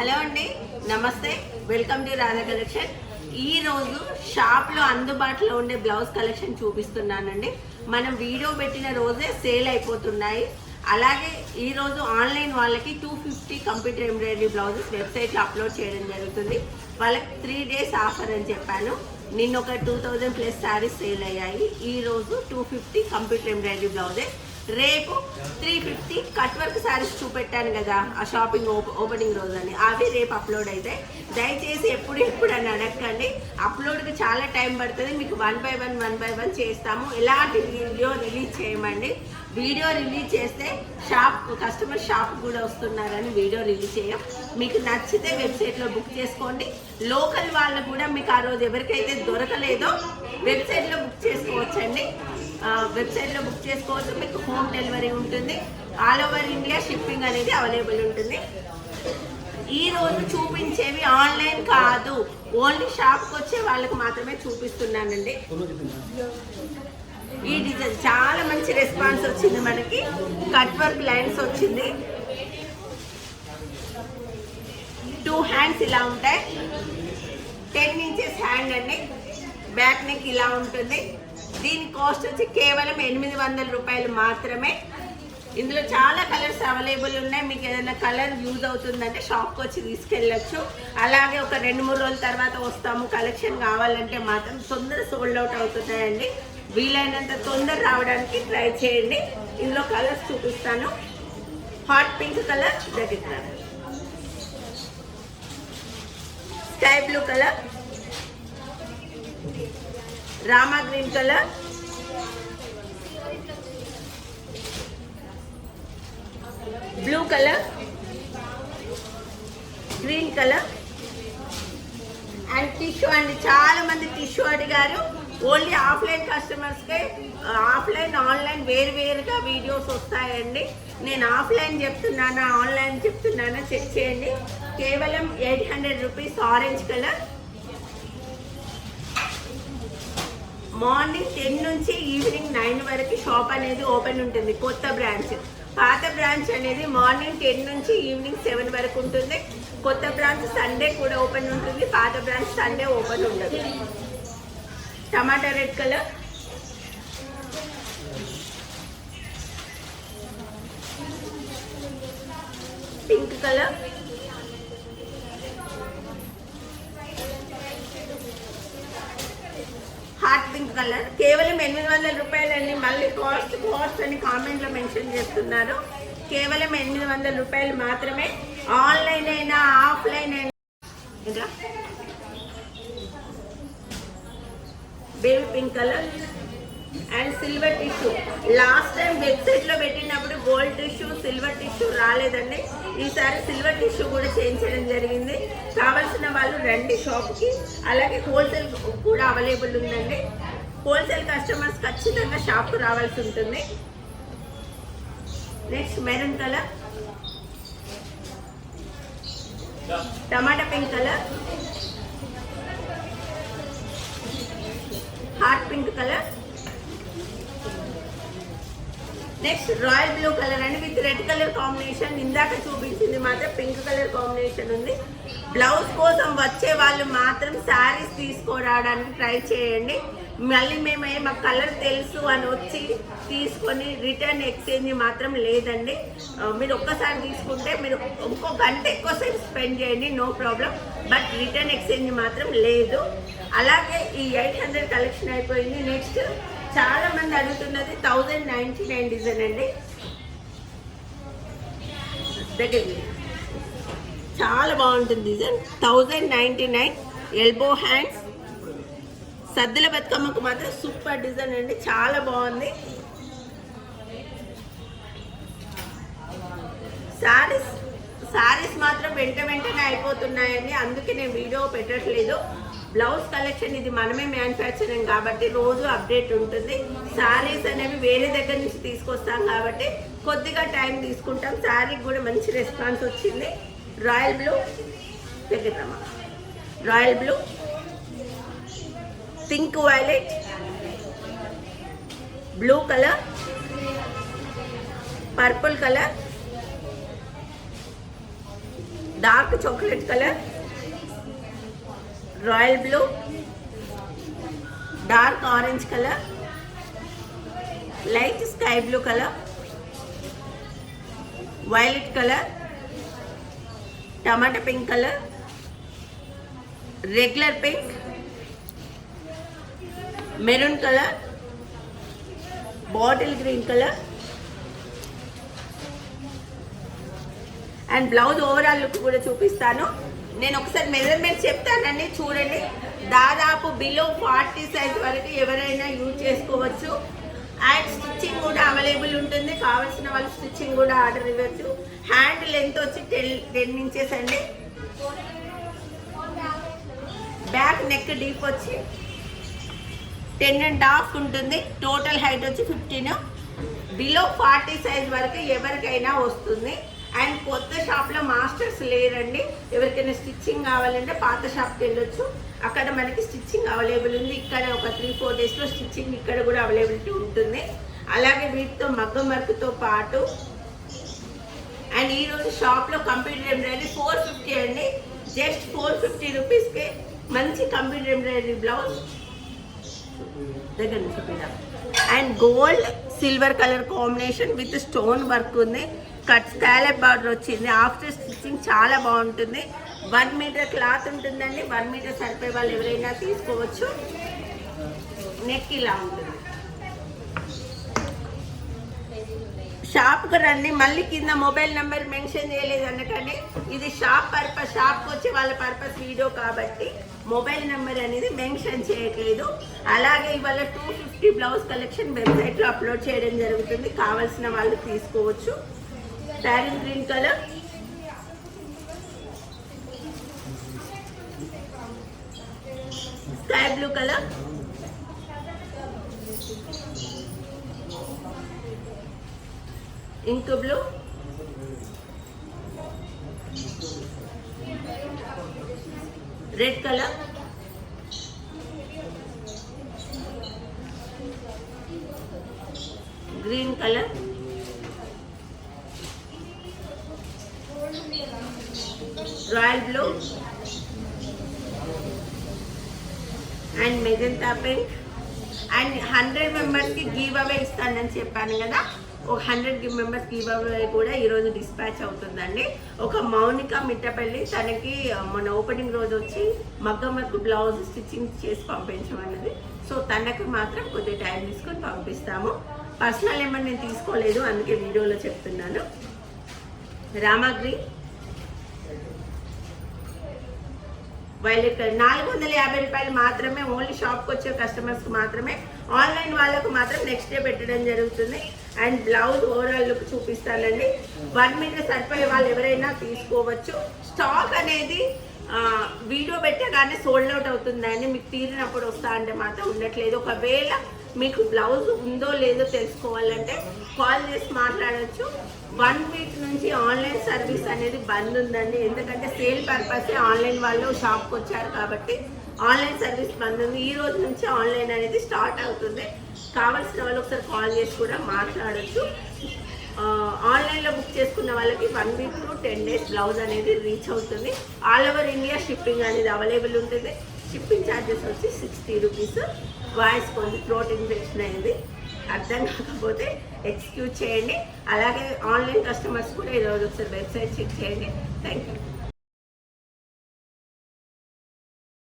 Hello అండి నమస్తే. Welcome to Radha collection ఈ రోజు అందుబాటులో ఉండే బ్లౌజ్ కలెక్షన్ చూపిస్తున్నానండి. మనం వీడియో పెట్టిన రోజే సేల్ అయిపోతున్నాయి. అలాగే ఈరోజు ఆన్లైన్ వాళ్ళకి two fifty computer embroidery blouses వెబ్సైట్లో అప్లోడ్ చేయడం జరుగుతుంది. వాళ్ళకి త్రీ డేస్ ఆఫర్ అని చెప్పాను. నిన్న ఒక two thousand plus saris sale అయ్యాయి. ఈ రోజు two fifty computer embroidery blouses రేపు three fifty cut work saris చూపెట్టాను కదా ఆ షాపింగ్ ఓపెనింగ్ రోజు అని అవి రేపు అప్లోడ్ అయితే దయచేసి ఎప్పుడు ఎప్పుడు అని అడగండి అప్లోడ్కి చాలా టైం పడుతుంది. మీకు one by one one by one చేస్తాము. ఎలాంటి వీడియో రిలీజ్ చేయమండి. వీడియో రిలీజ్ చేస్తే షాప్ కస్టమర్ షాప్ కూడా వస్తున్నారని వీడియో రిలీజ్ చేయం. మీకు నచ్చితే వెబ్సైట్లో బుక్ చేసుకోండి. లోకల్ వాళ్ళు కూడా మీకు ఆ రోజు ఎవరికైతే దొరకలేదో వెబ్సైట్లో చేసుకోవచ్చండి. వెబ్సైట్లో బుక్ చేసుకోవచ్చు. మీకు హోమ్ డెలివరీ ఉంటుంది. ఆల్ ఓవర్ ఇండియా షిప్పింగ్ అనేది అవైలబుల్ ఉంటుంది. ఈ రోజు చూపించేవి ఆన్లైన్ కాదు. ఓన్లీ షాప్కి వచ్చే వాళ్ళకి మాత్రమే చూపిస్తున్నానండి. ఈ డిజైన్ చాలా మంచి రెస్పాన్స్ వచ్చింది మనకి. కట్ వర్క్ లైన్స్ వచ్చింది. టూ హ్యాండ్స్ ఇలా ఉంటాయి. టెన్ ఇంచెస్ హ్యాండ్ అండి. బ్యాక్ నెక్ ఇలా ఉంటుంది. దీని కాస్ట్ వచ్చి కేవలం ఎనిమిది వందల రూపాయలు మాత్రమే. ఇందులో చాలా కలర్స్ అవైలబుల్ ఉన్నాయి. మీకు ఏదైనా కలర్ యూజ్ అవుతుందంటే షాప్కి వచ్చి తీసుకెళ్ళచ్చు. అలాగే ఒక రెండు మూడు రోజుల తర్వాత వస్తాము. కలెక్షన్ కావాలంటే మాత్రం తొందర సోల్డ్ అవుట్ అవుతున్నాయండి. వీలైనంత తొందర రావడానికి ట్రై చేయండి. ఇందులో కలర్స్ చూపిస్తాను. హాట్ పింక్ కలర్ దగ్గర sky blue colour Rama green colour. Blue colour. Green colour. And tissue అండి చాలా మంది టిష్యూ అడిగారు. ఓన్లీ ఆఫ్లైన్ కస్టమర్స్కే ఆఫ్లైన్ ఆన్లైన్ వేరు వేరుగా వీడియోస్ వస్తాయండి. నేను ఆఫ్లైన్ చెప్తున్నానా ఆన్లైన్ చెప్తున్నానా చెక్ చేయండి. కేవలం eight hundred rupees orange colour. Morning ten నుంచి ఈవినింగ్ నైన్ వరకు షాప్ అనేది ఓపెన్ ఉంటుంది కొత్త బ్రాంచ్. పాత బ్రాంచ్ అనేది మార్నింగ్ టెన్ నుంచి ఈవినింగ్ సెవెన్ వరకు ఉంటుంది. కొత్త బ్రాంచ్ సండే కూడా ఓపెన్ ఉంటుంది పాత బ్రాంచ్ సండే ఓపెన్ ఉండదు. Tomato red colour. Pink colour. Hot pink colour. కేవలం ఎనిమిది వందల రూపాయలండి. మళ్ళీ కాస్ట్ కాస్ట్ అని కామెంట్లో మెన్షన్ చేస్తున్నారు. కేవలం ఎనిమిది వందల రూపాయలు మాత్రమే. ఆన్లైన్ అయినా ఆఫ్లైన్ అయినా. Baby pink colour. And silver tissue last time వెబ్సైట్లో పెట్టినప్పుడు గోల్డ్ టిష్యూ సిల్వర్ టిష్యూ రాలేదండి. ఈసారి సిల్వర్ టిష్యూ కూడా చేయించడం జరిగింది. కావాల్సిన వాళ్ళు రండి షాప్కి అలాగే హోల్సేల్ కూడా అవైలబుల్ ఉందండి. హోల్సేల్ కస్టమర్స్ ఖచ్చితంగా షాప్కు రావాల్సి ఉంటుంది. Next maroon colour tomato pink colour hot pink colour next royal blue colour అండి. విత్ రెడ్ కలర్ కాంబినేషన్ ఇందాక చూపించింది మాత్రం పింక్ కలర్ కాంబినేషన్ ఉంది. బ్లౌజ్ కోసం వచ్చే వాళ్ళు మాత్రం శారీస్ తీసుకురావడానికి ట్రై చేయండి. మళ్ళీ మేము మా మాకు కలర్ తెలుసు అని వచ్చి తీసుకొని రిటర్న్ ఎక్స్చేంజ్ మాత్రం లేదండి. మీరు ఒక్కసారి తీసుకుంటే మీరు ఇంకో గంట ఎక్కువసేపు స్పెండ్ చేయండి no problem but return exchange మాత్రం లేదు. అలాగే ఈ ఎయిట్ హండ్రెడ్ కలెక్షన్ అయిపోయింది. నెక్స్ట్ చాలా మంది అడుగుతున్నది థౌజండ్ నైన్టీ నైన్ డిజైన్ అండి. దగ్గరికి చాలా బాగుంటుంది design thousand ninety nine elbow hands సద్దుల బతుకమ్మకు మాత్రం సూపర్ డిజైన్ అండి. చాలా బాగుంది. శారీస్ శారీస్ మాత్రం వెంట వెంటనే అయిపోతున్నాయండి. అందుకే నేను వీడియో పెట్టట్లేదు. బ్లౌజ్ కలెక్షన్ ఇది మనమే మ్యానుఫ్యాక్చరింగ్ కాబట్టి రోజు అప్డేట్ ఉంటుంది. శారీస్ అనేవి వేరే దగ్గర నుంచి తీసుకొస్తాం కాబట్టి కొద్దిగా టైం తీసుకుంటాం. శారీకి కూడా మంచి రెస్పాన్స్ వచ్చింది. Royal blue దగ్గరమ్మా. Royal blue. Pink violet. Blue colour. Purple colour. Dark chocolate colour royal blue dark orange colour light sky blue colour violet colour tomato pink colour regular pink maroon colour bottle green colour and blouse overall look కూడా చూపిస్తాను. నేను ఒకసారి measurement చెప్తానండి చూడండి. దాదాపు below forty size వరకు ఎవరైనా use చేసుకోవచ్చు. అండ్ స్టిచ్చింగ్ కూడా అవైలబుల్ ఉంటుంది. కావాల్సిన వాళ్ళు స్టిచ్చింగ్ కూడా ఆర్డర్ ఇవ్వచ్చు. హ్యాండ్ లెంత్ వచ్చి టెన్ టెన్ ఇంచెస్ అండి. బ్యాక్ నెక్ డీప్ వచ్చి టెన్ అండ్ హాఫ్ ఉంటుంది. టోటల్ హైట్ వచ్చి ఫిఫ్టీన్ బిలో ఫార్టీ సైజ్ వరకు ఎవరికైనా వస్తుంది. అండ్ కొత్త షాప్లో మాస్టర్స్ లేరండి. ఎవరికైనా స్టిచ్చింగ్ కావాలంటే పాత షాప్కి వెళ్ళొచ్చు. అక్కడ మనకి స్టిచ్చింగ్ అవైలబుల్ ఉంది. ఇక్కడ ఒక త్రీ ఫోర్ డేస్లో స్టిచ్చింగ్ ఇక్కడ కూడా అవైలబిలిటీ ఉంటుంది. అలాగే వీటితో మగ్గం వర్క్తో పాటు అండ్ ఈరోజు షాప్లో కంప్యూటర్ ఎంబ్రాయిడరీ ఫోర్ ఫిఫ్టీ అండి. జస్ట్ ఫోర్ ఫిఫ్టీ రూపీస్కి మంచి కంప్యూటర్ ఎంబ్రాయిడరీ బ్లౌజ్. దగ్గర నుంచి and gold silver colour combination with stone work ఉంది. కట్ స్కాలప్ బార్డర్ వచ్చింది. ఆఫ్టర్ స్టిచ్చింగ్ చాలా బాగుంటుంది. వన్ మీటర్ క్లాత్ ఉంటుందండి. వన్ మీటర్ సరిపోయే వాళ్ళు ఎవరైనా తీసుకోవచ్చు. నెక్ ఇలా ఉంటుంది. షాప్కి రండి. మళ్ళీ కింద మొబైల్ నెంబర్ మెన్షన్ చేయలేదు అనకండి ఇది షాప్ పర్పస్ షాప్కి వచ్చే వాళ్ళ పర్పస్ వీడియో కాబట్టి మొబైల్ నెంబర్ అనేది మెన్షన్ చేయట్లేదు. అలాగే ఇవాళ టూ ఫిఫ్టీ బ్లౌజ్ కలెక్షన్ వెబ్సైట్లో అప్లోడ్ చేయడం జరుగుతుంది. కావాల్సిన వాళ్ళు తీసుకోవచ్చు. Parrot green colour sky blue colour ink blue red colour green colour royal blue and magenta pink and hundred మెంబర్స్కి గివ్ అవే ఇస్తానని చెప్పాను కదా. ఒక హండ్రెడ్ మెంబర్స్ గివ్ అవే కూడా ఈరోజు డిస్పాచ్ అవుతుందండి. ఒక మౌనిక మిట్టపల్లి తనకి మన ఓపెనింగ్ రోజు వచ్చి మగ్గం వర్క్ బ్లౌజ్ స్టిచ్చింగ్ చేసి పంపించమన్నది సో తనకు మాత్రం కొద్దిగా టైం తీసుకొని పంపిస్తాము. పర్సనల్ ఏమన్నా నేను తీసుకోలేదు అందుకే వీడియోలో చెప్తున్నాను. రామాగ్రి. వైలెట్ కలర్ నాలుగు వందల యాభై రూపాయలు మాత్రమే ఓన్లీ షాప్కి వచ్చే కస్టమర్స్కి మాత్రమే ఆన్లైన్ వాళ్ళకు మాత్రం నెక్స్ట్ డే పెట్టడం జరుగుతుంది. అండ్ బ్లౌజ్ ఓవరాల్ లుక్ చూపిస్తానండి. వన్ మీటర్ సరిపోయే వాళ్ళు ఎవరైనా తీసుకోవచ్చు. స్టాక్ అనేది వీడియో పెట్టగానే సోల్డ్ అవుట్ అవుతుందండి. మీకు తీరినప్పుడు వస్తా అంటే మాత్రం ఉండట్లేదు. ఒకవేళ మీకు బ్లౌజ్ ఉందో లేదో తెలుసుకోవాలంటే కాల్ చేసి మాట్లాడవచ్చు వన్ వీక్ నుంచి ఆన్లైన్ సర్వీస్ అనేది బంద్ ఉందండి. ఎందుకంటే సేల్ పర్పస్ ఆన్లైన్ వాళ్ళు షాప్కి వచ్చారు కాబట్టి ఆన్లైన్ సర్వీస్ బంద్ ఉంది. ఈ రోజు నుంచి ఆన్లైన్ అనేది స్టార్ట్ అవుతుంది. కావాల్సిన వాళ్ళు ఒకసారి కాల్ చేసి కూడా మాట్లాడచ్చు. ఆన్లైన్లో బుక్ చేసుకున్న వాళ్ళకి one week to ten days blouse అనేది రీచ్ అవుతుంది. ఆల్ ఓవర్ ఇండియా షిప్పింగ్ అనేది అవైలబుల్ ఉంటుంది. షిప్పింగ్ ఛార్జెస్ వచ్చి సిక్స్టీ రూపీస్. వాయిస్ కొంది థ్రోట్ ఇన్ఫెక్షన్ అయింది. అర్థం కాకపోతే ఎక్స్క్యూజ్ చేయండి. అలాగే ఆన్లైన్ కస్టమర్స్ కూడా ఈరోజు ఒకసారి వెబ్సైట్ చెక్ చేయండి. Thank you